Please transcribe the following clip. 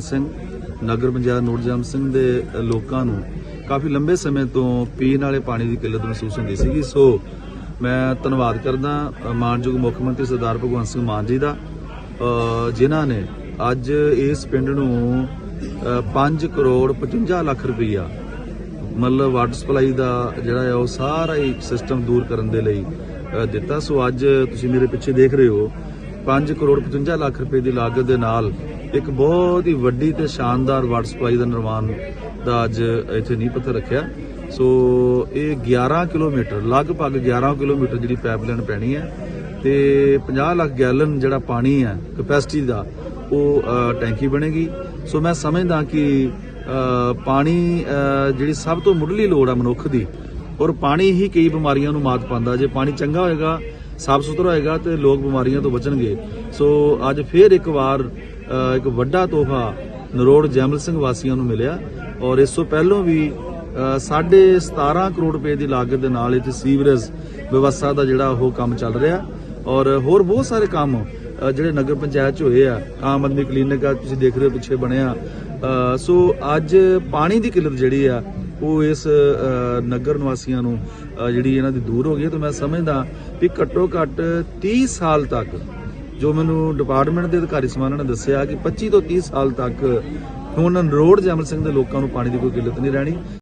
ਸਿੰਘ ਨਗਰ ਪੰਚਾਇਤ ਨੋਟਜਮ ਸਿੰਘ ਦੇ ਲੋਕਾਂ ਨੂੰ ਕਾਫੀ ਲੰਬੇ ਸਮੇਂ ਤੋਂ ਪੀਣ ਵਾਲੇ ਪਾਣੀ ਦੀ ਕਿੱਲਤ ਮਹਿਸੂਸ ਹੁੰਦੀ ਸੀਗੀ। ਸੋ ਮੈਂ ਧੰਨਵਾਦ ਕਰਦਾ ਅ, ਮਾਨਯੋਗ ਮੁੱਖ ਮੰਤਰੀ ਸਰਦਾਰ ਭਗਵੰਤ ਸਿੰਘ ਮਾਨ ਜੀ ਦਾ ਜਿਨ੍ਹਾਂ ਨੇ ਅੱਜ ਇਸ ਪਿੰਡ ਨੂੰ 5 ਕਰੋੜ 55 ਲੱਖ ਰੁਪਈਆ ਮਤਲਬ ਵਾਟਰ ਸਪਲਾਈ ਦਾ ਜਿਹੜਾ ਹੈ ਉਹ ਸਾਰਾ ਹੀ ਸਿਸਟਮ ਦੂਰ ਕਰਨ ਦੇ ਲਈ ਦਿੱਤਾ। ਸੋ ਅੱਜ ਤੁਸੀਂ ਮੇਰੇ ਪਿੱਛੇ ਦੇਖ ਰਹੇ ਹੋ 5 ਕਰੋੜ 55 ਲੱਖ ਰੁਪਏ ਦੀ ਲਾਗਤ ਦੇ ਨਾਲ ਇੱਕ ਬਹੁਤ ਹੀ ਵੱਡੀ ਤੇ ਸ਼ਾਨਦਾਰ ਵਾਟਰ ਸਪਲਾਈ ਦਾ ਨਿਰਮਾਣ ਦਾ ਅੱਜ ਇੱਥੇ ਨੀਂਹ ਪੱਥਰ ਰੱਖਿਆ। ਸੋ ਇਹ 11 ਕਿਲੋਮੀਟਰ, ਲਗਭਗ 11 ਕਿਲੋਮੀਟਰ ਜਿਹੜੀ ਪਾਈਪਲਾਈਨ ਪੈਣੀ ਹੈ ਤੇ 50 ਲੱਖ ਗੈਲਨ ਜਿਹੜਾ ਪਾਣੀ ਹੈ ਕਪੈਸਿਟੀ ਦਾ, ਉਹ ਟੈਂਕੀ ਬਣੇਗੀ। ਸੋ ਮੈਂ ਸਮਝਦਾ ਕਿ ਪਾਣੀ ਜਿਹੜੀ ਸਭ ਤੋਂ ਮੁੱਢਲੀ ਲੋੜ ਆ ਮਨੁੱਖ ਦੀ, ਔਰ ਪਾਣੀ ਹੀ ਕਈ ਬਿਮਾਰੀਆਂ ਨੂੰ ਮਾਤ ਪਾਉਂਦਾ। ਜੇ ਪਾਣੀ ਚੰਗਾ ਹੋਏਗਾ ਸਾਫ਼ ਸੁਥਰਾ ਹੋਏਗਾ ਤੇ ਲੋਕ ਬਿਮਾਰੀਆਂ ਤੋਂ ਬਚਣਗੇ। ਸੋ ਅੱਜ ਫੇਰ ਇੱਕ ਵਾਰ ਇੱਕ ਵੱਡਾ ਤੋਹਫਾ ਨਰੋੜ ਜੈਮਲ ਸਿੰਘ ਵਾਸੀਆਂ ਨੂੰ ਮਿਲਿਆ ਔਰ ਇਸ ਤੋਂ ਪਹਿਲਾਂ ਵੀ ਅ, ਸਾਢੇ 17 ਕਰੋੜ ਰੁਪਏ ਦੀ ਲਾਗਤ ਦੇ ਨਾਲ ਇੱਥੇ ਸੀਵਰੇਜ ਵਿਵਸਥਾ ਦਾ ਜਿਹੜਾ ਉਹ ਕੰਮ ਚੱਲ ਰਿਹਾ ਔਰ ਹੋਰ ਬਹੁਤ ਸਾਰੇ ਕੰਮ ਜਿਹੜੇ ਨਗਰ ਪੰਚਾਇਤ ਚ ਹੋਏ ਆ ਆਮ ਆਦਮੀ ਕਲੀਨਿਕ ਆ ਤੁਸੀਂ ਦੇਖ ਰਹੇ ਹੋ ਪਿੱਛੇ ਬਣਿਆ। ਸੋ ਅੱਜ ਪਾਣੀ ਦੀ ਕਿੱਲਤ ਜਿਹੜੀ ਆ ਉਹ ਇਸ ਨਗਰ ਨਿਵਾਸੀਆਂ ਨੂੰ ਜਿਹੜੀ ਇਹਨਾਂ ਦੀ ਦੂਰ ਹੋ ਗਈ ਹੈ ਮੈਂ ਸਮਝਦਾ ਵੀ ਘੱਟੋ ਘੱਟ 30 ਸਾਲ ਤੱਕ ਜੋ ਮੈਨੂੰ ਡਿਪਾਰਟਮੈਂਟ ਦੇ ਅਧਿਕਾਰੀ ਸਮਾਨਾਂ ਨੇ ਦੱਸਿਆ ਕਿ 25 ਤੋਂ 30 ਸਾਲ ਤੱਕ ਹੁਣ ਰੋਡ ਜਮਲ ਸਿੰਘ ਦੇ ਲੋਕਾਂ ਨੂੰ ਪਾਣੀ ਦੀ ਕੋਈ ਕਿੱਲਤ ਨਹੀਂ ਰਹਿਣੀ।